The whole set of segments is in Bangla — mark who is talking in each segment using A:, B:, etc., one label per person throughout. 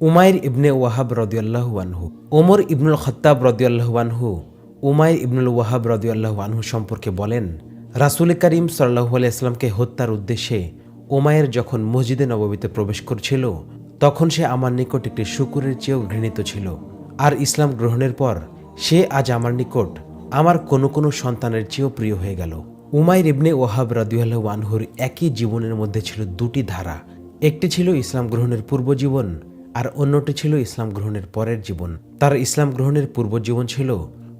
A: উমাইর ইবনে ওয়াহাব রদিয়াল্লাহু আনহু, ওমর ইবনুল খত্তাব রদিয়াল্লাহু আনহু, উমাইর ইবনুল ওয়াহাব রদিয়াল্লাহু আনহু সম্পর্কে বলেন, রাসুল করিম সাল্লাহু আলাইসলামকে হত্যার উদ্দেশ্যে ওমায়ের যখন মসজিদে নববীতে প্রবেশ করছিল, তখন সে আমার নিকট একটি শুকুরের চেয়েও ঘৃণিত ছিল। আর ইসলাম গ্রহণের পর সে আজ আমার নিকট আমার কোনো কোনো সন্তানের চেয়েও প্রিয় হয়ে গেল। উমাইর ইবনে ওয়াহাব রাদিউল্লাহ আনহুর একই জীবনের মধ্যে ছিল দুটি ধারা। একটি ছিল ইসলাম গ্রহণের পূর্ব জীবন আর অন্যটি ছিল ইসলাম গ্রহণের পরের জীবন। তার ইসলাম গ্রহণের পূর্ব জীবন ছিল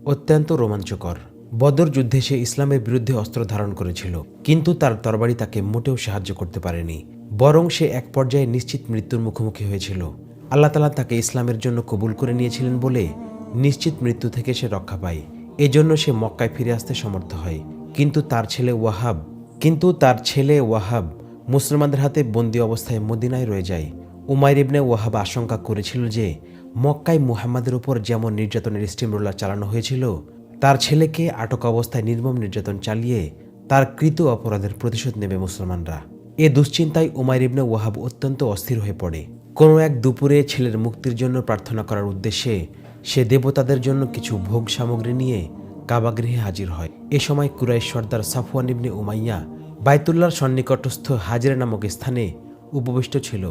A: অত্যন্ত রোমাঞ্চকর। বদর যুদ্ধে সে ইসলামের বিরুদ্ধে অস্ত্র ধারণ করেছিল, কিন্তু তার তরবারি তাকে মোটেও সাহায্য করতে পারেনি। বরং সে এক পর্যায়ে নিশ্চিত মৃত্যুর মুখোমুখি হয়েছিল। আল্লাহ তালা তাকে ইসলামের জন্য কবুল করে নিয়েছিলেন বলে নিশ্চিত মৃত্যু থেকে সে রক্ষা পায়। এজন্য সে মক্কায় ফিরে আসতে সমর্থ হয়। কিন্তু তার ছেলে ওয়াহাব, কিন্তু তার ছেলে ওয়াহাব মুসলমানদের হাতে বন্দি অবস্থায় মদিনায় রয়ে যায়। উমাইর ইবনে ওয়াহাব আশঙ্কা করেছিল যে মক্কায় মুহাম্মাদের উপর যেমন নির্যাতনের স্টিমরোলার চালানো হয়েছিল, তার ছেলেকে আটক অবস্থায় নির্মম নির্যাতন চালিয়ে তার কৃত অপরাধের প্রতিশোধ নেবে মুসলমানরা। এ দুশ্চিন্তায় উমাইর ইবনে ওয়াহাব অত্যন্ত অস্থির হয়ে পড়ে। কোনো এক দুপুরে ছেলের মুক্তির জন্য প্রার্থনা করার উদ্দেশ্যে সে দেবতাদের জন্য কিছু ভোগ সামগ্রী নিয়ে কাবাগৃহে হাজির হয়। এ সময় কুরাইশ সর্দার সাফওয়ান ইবনে উমাইয়া বাইতুল্লাহর সন্নিকটস্থ হাজিরা নামক স্থানে উপবিষ্ট ছিল।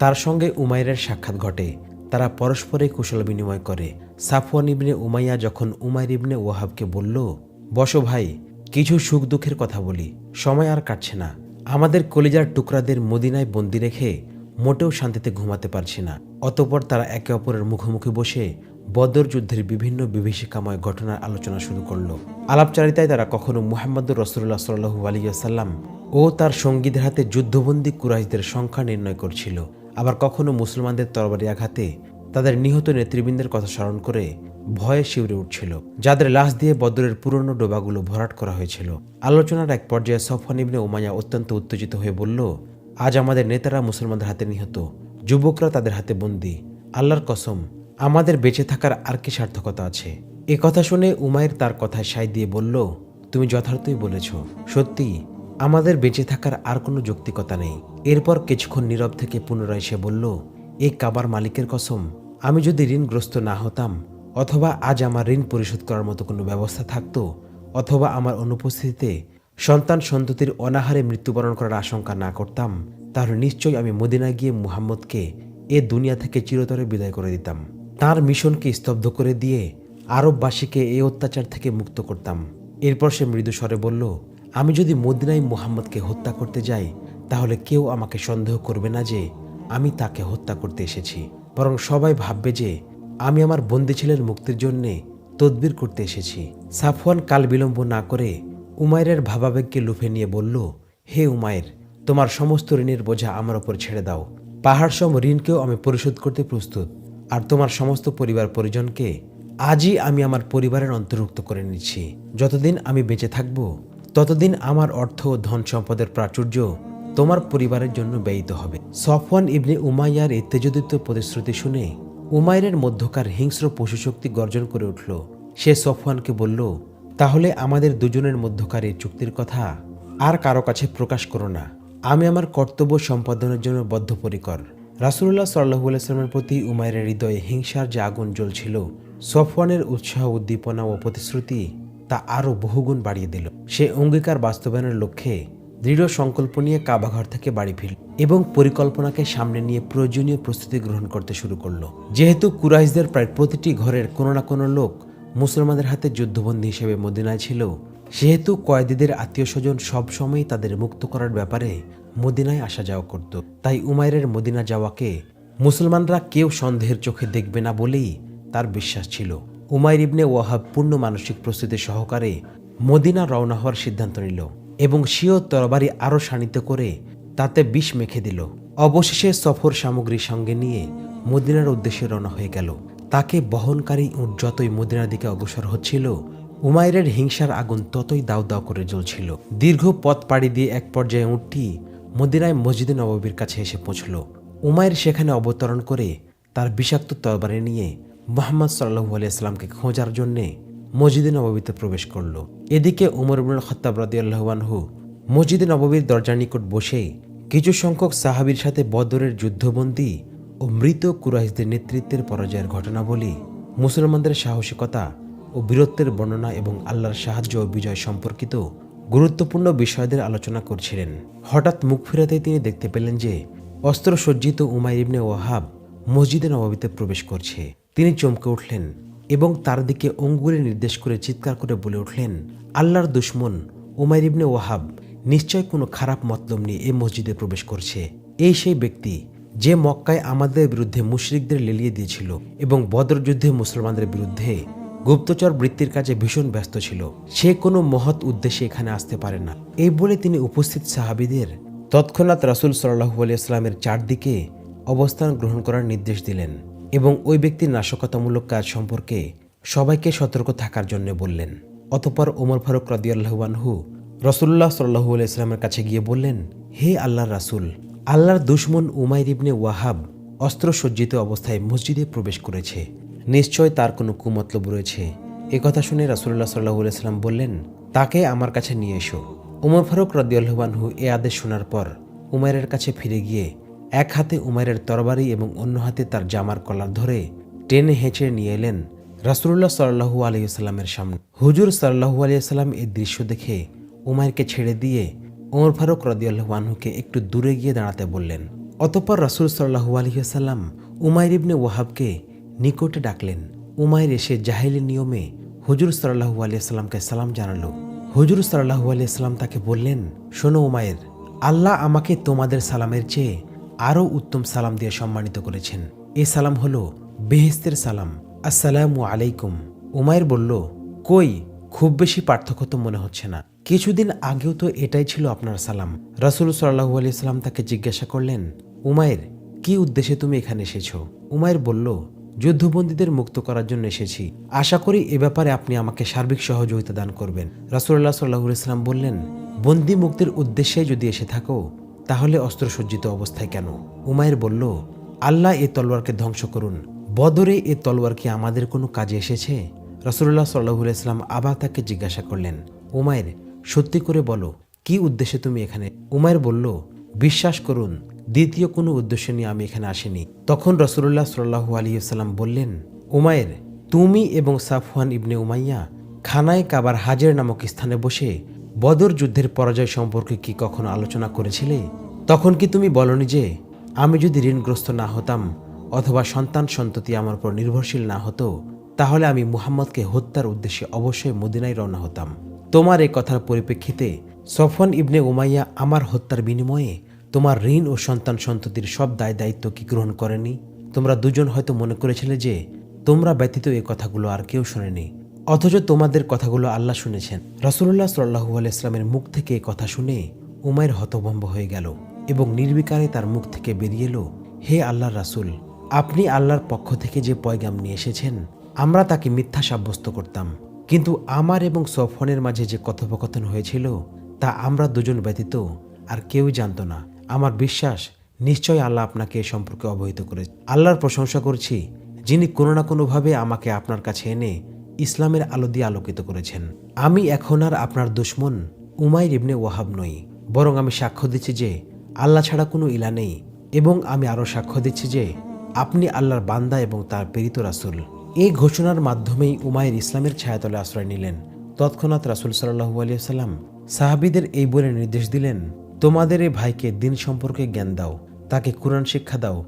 A: তার সঙ্গে উমাইরের সাক্ষাৎ ঘটে। তারা পরস্পরে কুশল বিনিময় করে। সাফওয়ান ইবনে উমাইয়া যখন উমাইর ইবনে ওয়াহাবকে বলল, বসো ভাই, কিছু সুখ দুঃখের কথা বলি। সময় আর কাটছে না। আমাদের কলিজার টুকরাদের মদিনায় বন্দি রেখে মোটেও শান্তিতে ঘুমাতে পারছি না। অতপর তারা একে অপরের মুখোমুখি বসে বদর যুদ্ধের বিভিন্ন বিভীষিকাময় ঘটনার আলোচনা শুরু করল। আলাপচারিতায় তারা কখনো মুহাম্মদুর রসুল্লাহ সাল্লু আলিয়াল্লাম ও তার সঙ্গীদের হাতে যুদ্ধবন্দী কুরাইশদের সংখ্যা নির্ণয় করছিল। আবার কখনো মুসলমানদের তরবারি আঘাতে তাদের নিহত নেতৃবৃন্দের কথা স্মরণ করে ভয়ে শিউরে উঠছিল, যাদের লাশ দিয়ে বদরের পুরনো ডোবাগুলো ভরাট করা হয়েছিল। আলোচনার এক পর্যায়ে সফান ইবনে উমাইয়া অত্যন্ত উত্তেজিত হয়ে বলল, আজ আমাদের নেতারা মুসলমানদের হাতে নিহত, যুবকরা তাদের হাতে বন্দী। আল্লাহর কসম, আমাদের বেঁচে থাকার আর কি সার্থকতা আছে? এ কথা শুনে উমায়ের তার কথায় সাই দিয়ে বলল, তুমি যথার্থই বলেছ। সত্যি আমাদের বেঁচে থাকার আর কোনো যৌক্তিকতা নেই। এরপর কিছুক্ষণ নীরব থেকে পুনরায় সে বলল এই কাবার মালিকের কসম, আমি যদি ঋণগ্রস্ত না হতাম, অথবা আজ আমার ঋণ পরিশোধ করার মতো কোনো ব্যবস্থা থাকতো, অথবা আমার অনুপস্থিতিতে সন্তান সন্ততির অনাহারে মৃত্যুবরণ করার আশঙ্কা না করতাম, তাহলে নিশ্চয়ই আমি মদিনা গিয়ে মুহাম্মদকে এ দুনিয়া থেকে চিরতরে বিদায় করে দিতাম। তার মিশনকে স্তব্ধ করে দিয়ে আরববাসীকে এই অত্যাচার থেকে মুক্ত করতাম। এরপর সে মৃদু স্বরে বলল আমি যদি মদিনায় মুহাম্মদকে হত্যা করতে যাই, তাহলে কেউ আমাকে সন্দেহ করবে না যে আমি তাকে হত্যা করতে এসেছি। বরং সবাই ভাববে যে আমি আমার বন্দি ছেলের মুক্তির জন্যে তদবির করতে এসেছি। সাফওয়ান কাল বিলম্ব না করে উমায়ের ভাবাবেগকে লুফে নিয়ে বলল, হে উমায়ের তোমার সমস্ত ঋণের বোঝা আমার ওপর ছেড়ে দাও। পাহাড় সম ঋণকেও আমি পরিশোধ করতে প্রস্তুত। আর তোমার সমস্ত পরিবার পরিজনকে আজই আমি আমার পরিবারের অন্তর্ভুক্ত করে নিচ্ছি। যতদিন আমি বেঁচে থাকব ততদিন আমার অর্থ ও ধন সম্পদের প্রাচুর্য তোমার পরিবারের জন্য ব্যয়িত হবে। সফওয়ান ইবনে উমাইয়ার এই তেজোদিত প্রতিশ্রুতি শুনে উমাইরের মধ্যকার হিংস্র পশুশক্তি গর্জন করে উঠল। সে সফওয়ানকে বলল, তাহলে আমাদের দুজনের মধ্যকার এই চুক্তির কথা আর কারও কাছে প্রকাশ করো না। আমি আমার কর্তব্য সম্পাদনের জন্য বদ্ধপরিকর। রাসুল্লাহ সাল্লাহু আলাইস্লামের প্রতি উমায়ের হৃদয়ে হিংসার যে আগুন জ্বলছিল, সফওয়ানের উৎসাহ, উদ্দীপনা ও প্রতিশ্রুতি তা আরও বহুগুণ বাড়িয়ে দিল। সে অঙ্গীকার বাস্তবায়নের লক্ষ্যে দৃঢ় সংকল্প নিয়ে কাবাঘর থেকে বাড়ি ফিরল এবং পরিকল্পনাকে সামনে নিয়ে প্রয়োজনীয় প্রস্তুতি গ্রহণ করতে শুরু করল। যেহেতু কুরাইশদের প্রায় প্রতিটি ঘরের কোনো না কোনো লোক মুসলমানদের হাতে যুদ্ধবন্দী হিসেবে মদিনায় ছিল, সেহেতু কয়েদিদের আত্মীয় স্বজন সবসময়ই তাদের মুক্ত করার ব্যাপারে মদিনায় আসা যাওয়া করত। তাই উমাইরের মদিনা যাওয়াকে মুসলমানরা কেউ সন্দেহের চোখে দেখবে না বলেই তার বিশ্বাস ছিল। উমাইর ইবনে ওয়াহাব পূর্ণ মানসিক প্রস্তুতি সহকারে মদিনা রওনা হওয়ার সিদ্ধান্ত নিল এবং স্বীয় তরবারি আরও শানিত করে তাতে বিষ মেখে দিল। অবশেষে সফর সামগ্রী সঙ্গে নিয়ে মদিনার উদ্দেশ্যে রওনা হয়ে গেল। তাকে বহনকারী উট যতই মদিনার দিকে অগ্রসর হচ্ছিল, উমাইরের হিংসার আগুন ততই দাউ দাউ করে জ্বলছিল। দীর্ঘ পথ পাড়ি দিয়ে এক পর্যায়ে উটটি মদিনায় মসজিদে নবাবীর কাছে এসে পৌঁছল। উমাইর সেখানে অবতরণ করে তার বিষাক্ত তরবারি নিয়ে মোহাম্মদ সাল্লু আলিয়াস্লামকে খোঁজার জন্যে মসজিদে নববীতে প্রবেশ করল। এদিকে উমর ইবনুল খত্তাব রাদিয়াল্লাহু মসজিদে নববীর দরজার নিকট বসে কিছু সংখ্যক সাহাবীর সাথে বদরের যুদ্ধবন্দী ও মৃত কুরাইশদের নেতৃত্বের পরাজয়ের ঘটনাবলী মুসলমানদের সাহসিকতা ও বীরত্বের বর্ণনা এবং আল্লাহর সাহায্য ও বিজয় সম্পর্কিত গুরুত্বপূর্ণ বিষয়দের আলোচনা করছিলেন। হঠাৎ মুখ ফেরাতে তিনি দেখতে পেলেন যে অস্ত্রসজ্জিত উমাইর ইবনে ওয়াহাব মসজিদে নবাবিতে প্রবেশ করছে। তিনি চমকে উঠলেন এবং তার দিকে অঙ্গুলে নির্দেশ করে চিৎকার করে বলে উঠলেন, আল্লাহর দুশ্মন উমাইর ইবনে ওয়াহাব নিশ্চয় কোনো খারাপ মতলব নিয়ে এই মসজিদে প্রবেশ করছে। এই সেই ব্যক্তি যে মক্কায় আমাদের বিরুদ্ধে মুশরিকদের লেলিয়ে দিয়েছিল এবং বদর যুদ্ধে মুসলমানদের বিরুদ্ধে গুপ্তচর বৃত্তির কাজে ভীষণ ব্যস্ত ছিল। সে কোনো মহৎ উদ্দেশ্যে এখানে আসতে পারে না। এই বলে তিনি উপস্থিত সাহাবিদের তৎক্ষণাৎ রাসুল সাল্লাহু আলিয়াস্লামের চারদিকে অবস্থান গ্রহণ করার নির্দেশ দিলেন। এবং ওই ব্যক্তির নাশকতামূলক কাজ সম্পর্কে সবাইকে সতর্ক থাকার জন্য বললেন। অতপর ওমর ফারুক রদিয়াল্লাহুয়ানহু রসুল্লাহ সাল্লাহু আলাইস্লামের কাছে গিয়ে বললেন, হে আল্লাহর রাসুল, আল্লাহর দুশ্মন উমাইর ইবনে ওয়াহাব অস্ত্রসজ্জিত অবস্থায় মসজিদে প্রবেশ করেছে। নিশ্চয় তার কোনো কুমতলব রয়েছে। কথা শুনে রাসুল্লাহ সাল্লাহু আলাইস্লাম বললেন, তাকে আমার কাছে নিয়ে এসো। উমর ফারুক রদিয়াল্লাহানহু এ আদেশ শোনার পর উমাইরের কাছে ফিরে গিয়ে এক হাতে উমাইরের তরবারি এবং অন্য হাতে তার জামার কলার ধরে টেনে হেঁচে নিয়ে এলেন রাসুল্লাহ সাল্লাহু আলিয়াল্লামের সামনে। হুজুর সাল্লাহু আলিয়াল্লাম এই দৃশ্য দেখে উমাইরকে ছেড়ে দিয়ে ওমর ফারুক রদিয়াল্লাহানহুকে একটু দূরে গিয়ে দাঁড়াতে বললেন। অতপর রাসুল সাল্লাহু আলহিহাসাল্লাম উমাইর ইবনে ওয়াহাবকে নিকটে ডাকলেন। উমাইর এসে জাহেলি নিয়মে হুজুর সাল্লাহু আলিয়াল্লামকে সালাম জানালো। হুজুর সাল্লাহু আলিয়াল্লাম তাকে বললেন, শোনো উমাইর, আল্লাহ আমাকে তোমাদের সালামের চেয়ে আরও উত্তম সালাম দিয়ে সম্মানিত করেছেন। এই সালাম হলো বেহেস্তের সালাম। আসসালামু আলাইকুম। উমাইর বলল, কই, খুব বেশি পার্থক্য তো মনে হচ্ছে না। কিছুদিন আগেও তো এটাই ছিল আপনার সালাম। রাসুল সাল্লাহু আলি সাল্লাম তাকে জিজ্ঞাসা করলেন উমায়ের কি উদ্দেশ্যে তুমি এখানে এসেছ? উমায়ের বলল, যুদ্ধবন্দীদের মুক্ত করার জন্য এসেছি। আশা করি এ ব্যাপারে আপনি আমাকে সার্বিক সহযোগিতা দান করবেন। রাসুল্লাহ সাল্লাহ ইসলাম বললেন, বন্দি মুক্তির উদ্দেশ্যে যদি এসে থাকো তাহলে অস্ত্রসজ্জিত অবস্থায় কেন? উমায়ের বলল, আল্লাহ এ তলোয়ারকে ধ্বংস করুন। বদরে এ তলোয়ার কি আমাদের কোনো কাজে এসেছে? রসুল্লাহ সাল্লাহুল ইসলাম আবার তাকে জিজ্ঞাসা করলেন উমায়ের সত্যি করে বলো, কি উদ্দেশ্যে তুমি এখানে? উমায়ের বলল, বিশ্বাস করুন, দ্বিতীয় কোনো উদ্দেশ্য নিয়ে আমি এখানে আসিনি। তখন রসুল্লাহ সাল্লাহু আলিয়াল্লাম বললেন উমায়ের তুমি এবং সাফওয়ান ইবনে উমাইয়া খানায় কাবার হাজের নামক স্থানে বসে বদর যুদ্ধের পরাজয় সম্পর্কে কি কখনো আলোচনা করেছিলে? তখন কি তুমি বলনি যে, আমি যদি ঋণগ্রস্ত না হতাম অথবা সন্তান সন্ততি আমার উপর নির্ভরশীল না হতো, তাহলে আমি মুহাম্মদকে হত্যার উদ্দেশ্যে অবশ্যই মদিনায় রওনা হতাম। তোমার এই কথার পরিপ্রেক্ষিতে সফন ইবনে উমাইয়া আমার হত্যার বিনিময়ে তোমার ঋণ ও সন্তান সন্ততির সব দায় দায়িত্ব কি গ্রহণ করেনি? তোমরা দুজন হয়তো মনে করেছিলে যে, তোমরা ব্যতীত এই কথাগুলো আর কেউ শোনেনি। অথচ তোমাদের কথাগুলো আল্লাহ শুনেছেন। রসুল্লাহ সাল্লাহু আলাইসলামের মুখ থেকে কথা শুনে উমায়ের হতভম্ব হয়ে গেল এবং নির্বিকারে তার মুখ থেকে বেরিয়ে এলো, হে আল্লাহর রাসুল, আপনি আল্লাহর পক্ষ থেকে যে পয়গাম নিয়ে এসেছেন, আমরা তাকে মিথ্যা সাব্যস্ত করতাম। কিন্তু আমার এবং সফনের মাঝে যে কথোপকথন হয়েছিল, তা আমরা দুজন ব্যতীত আর কেউ জানত না। আমার বিশ্বাস নিশ্চয় আল্লাহ আপনাকে এ সম্পর্কে অবহিত করে আল্লাহর প্রশংসা করছি, যিনি কোনো না কোনোভাবে আমাকে আপনার কাছে এনে ইসলামের আলো দিয়ে আলোকিত করেছেন। আমি এখন আর আপনার দুশ্মন উমাইর ইবনে ওয়াহাব নই, বরং আমি সাক্ষ্য দিচ্ছি যে আল্লাহ ছাড়া কোনো ইলা নেই এবং আমি আরও সাক্ষ্য দিচ্ছি যে আপনি আল্লাহর বান্দা এবং তার প্রেরিত রাসুল। এই ঘোষণার মাধ্যমেই উমায়ের ইসলামের ছায়াতলে আশ্রয় নিলেন। তৎক্ষণাৎ রাসুল সাল্লাহু আলিয়াল্লাম সাহাবিদের এই বলে নির্দেশ দিলেন, তোমাদের এই ভাইকে দিন সম্পর্কে জ্ঞান দাও, তাকে কোরআন শিক্ষা দাও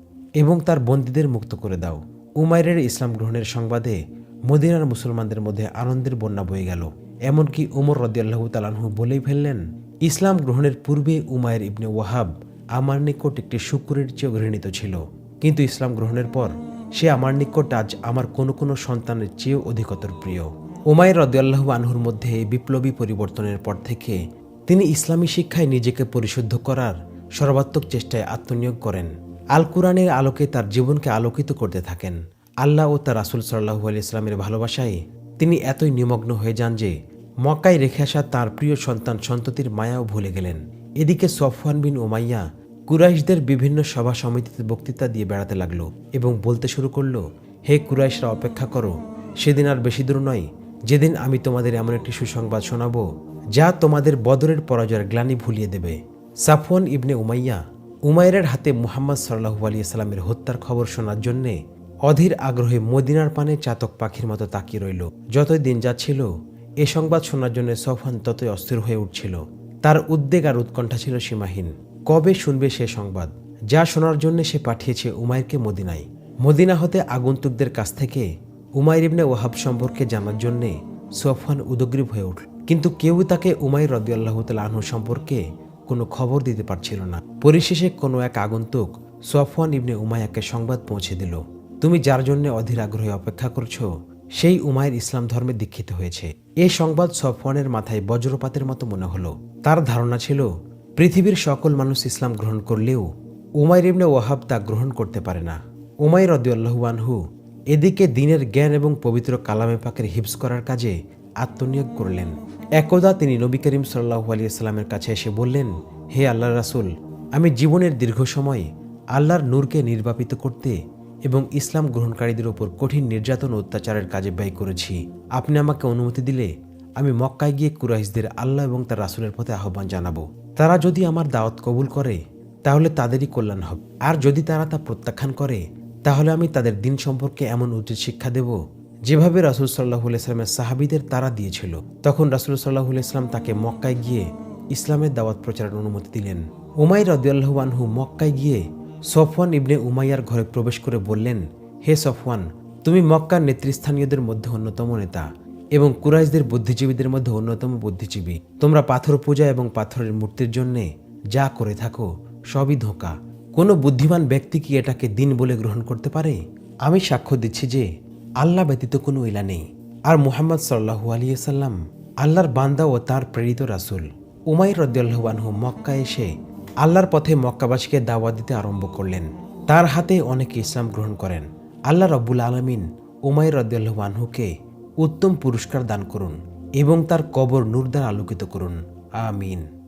A: এবং তার বন্দীদের মুক্ত করে দাও। উমায়ের ইসলাম গ্রহণের সংবাদে মদিনার মুসলমানদের মধ্যে আনন্দের বন্যা বয়ে গেল। এমনকি উমর রদিয়াল্লাহু তালানহু বলেই ফেললেন, ইসলাম গ্রহণের পূর্বে উমায়ের ইবনে ওয়াহাব আমার নিকট একটি শুকুরের চেয়েও ঘৃণিত ছিল। কিন্তু ইসলাম গ্রহণের পর সে আমার নিকট আজ আমার কোনো কোনো সন্তানের চেয়েও অধিকতর প্রিয়। উমায়ের রদিয়াল্লাহু আনহুর মধ্যে বিপ্লবী পরিবর্তনের পর থেকে তিনি ইসলামী শিক্ষায় নিজেকে পরিশুদ্ধ করার সর্বাত্মক চেষ্টায় আত্মনিয়োগ করেন। আল কোরআনের আলোকে তার জীবনকে আলোকিত করতে থাকেন। আল্লাহ ও তার রাসুল সাল্লাহু আলি ইসলামের ভালোবাসায় তিনি এতই নিমগ্ন হয়ে যান যে মক্কায় রেখে আসা তার প্রিয় সন্তান সন্ততির মায়াও ভুলে গেলেন। এদিকে সফওয়ান বিন ওমাইয়া কুরাইশদের বিভিন্ন সভা সমিতিতে বক্তৃতা দিয়ে বেড়াতে লাগল এবং বলতে শুরু করল, হে কুরাইশরা, অপেক্ষা করো। সেদিন আর বেশি দূর নয়। যেদিন আমি তোমাদের এমন একটি সুসংবাদ শোনাব, যা তোমাদের বদরের পরাজয়ের গ্লানি ভুলিয়ে দেবে। সাফওয়ান ইবনে উমাইয়া উমাইরের হাতে মুহাম্মদ সাল্লাহু আলিয়া সাল্লামের হত্যার খবর শোনার জন্যে অধীর আগ্রহে মদিনার পানে চাতক পাখির মতো তাকিয়ে রইল। যতই দিন যাচ্ছিল, এ সংবাদ শোনার জন্য সফান ততই অস্থির হয়ে উঠছিল। তার উদ্বেগ আর উৎকণ্ঠা ছিল সীমাহীন। কবে শুনবে সে সংবাদ? যা শোনার জন্য সে পাঠিয়েছে উমাইরকে মদিনায়। মদিনা হতে আগন্তুকদের কাছ থেকে উমাইর ইবনে ওয়াহাব সম্পর্কে জানার জন্যে সফওয়ান উদগ্রীব হয়ে উঠল। কিন্তু কেউ তাকে উমাইর রদিয়াল্লাহ আনহু সম্পর্কে কোনো খবর দিতে পারছিল না। পরিশেষে কোনো এক আগন্তুক সফওয়ান ইবনে উমায়াকে সংবাদ পৌঁছে দিল। তুমি যার জন্য অধীর আগ্রহে অপেক্ষা করছ, সেই উমায়ের ইসলাম ধর্মে দীক্ষিত হয়েছে। এ সংবাদ সফওয়ানের মাথায় বজ্রপাতের মতো মনে হলো। তার ধারণা ছিল, পৃথিবীর সকল মানুষ ইসলাম গ্রহণ করলেও উমাইর ইবনে ওয়াহাব তা গ্রহণ করতে পারে না। উমাইর রদিয়াল্লাহু আনহু এদিকে দিনের জ্ঞান এবং পবিত্র কালামে পাকের হিপস করার কাজে আত্মনিয়োগ করলেন। একদা তিনি নবী করিম সাল্লাহু আলিয়াল্লামের কাছে এসে বললেন, হে আল্লাহ রাসুল, আমি জীবনের দীর্ঘ সময় আল্লাহর নূরকে নির্বাপিত করতে এবং ইসলাম গ্রহণকারীদের ওপর কঠিন নির্যাতন ও অত্যাচারের কাজে ব্যয় করেছি। আপনি আমাকে অনুমতি দিলে আমি মক্কায় গিয়ে কুরাইশদের আল্লাহ এবং তার রাসুলের পথে আহ্বান জানাব। তারা যদি আমার দাওয়াত কবুল করে, তাহলে তাদেরই কল্যাণ হবে আর যদি তারা তা প্রত্যাখ্যান করে, তাহলে আমি তাদের দিন সম্পর্কে এমন উচিত শিক্ষা দেব, যেভাবে রাসুল সাল্লাহ ইসলামের সাহাবিদের তারা দিয়েছিল। তখন রাসুল সাল্লাহ ইসলাম তাকে মক্কায় গিয়ে ইসলামের দাওয়াত প্রচারের অনুমতি দিলেন। উমাই রদিয়াল্লাহু আনহু মক্কায় গিয়ে সফওয়ান ইবনে উমাইয়ার ঘরে প্রবেশ করে বললেন, হে সফওয়ান, তুমি মক্কার নেতৃস্থানীয়দের মধ্যে অন্যতম নেতা এবং কুরাইশদের বুদ্ধিজীবীদের মধ্যে অন্যতম বুদ্ধিজীবী। তোমরা পাথর পূজা এবং পাথরের মূর্তির জন্যে যা করে থাকো, সবই ধোঁকা। কোনো বুদ্ধিমান ব্যক্তি কি এটাকে দিন বলে গ্রহণ করতে পারে? আমি সাক্ষ্য দিচ্ছি যে, আল্লাহ ব্যতীত কোনো ইলা নেই। আর মুহাম্মদ সাল্লাহু আলিয়াল্লাম আল্লাহর বান্দা ও তার প্রেরিত রাসুল উমাই রদ্দাল্লাহু মক্কা এসে আল্লাহর পথে মক্কাবাসীকে দাওয়া দিতে আরম্ভ করলেন। তার হাতে অনেকে ইসলাম গ্রহণ করেন। আল্লাহ রব্বুল আলমিন উমাই রদ্দাল্লাহু উত্তম পুরস্কার দান করুন এবং তার কবর নূর দ্বারা আলোকিত করুন। আমিন।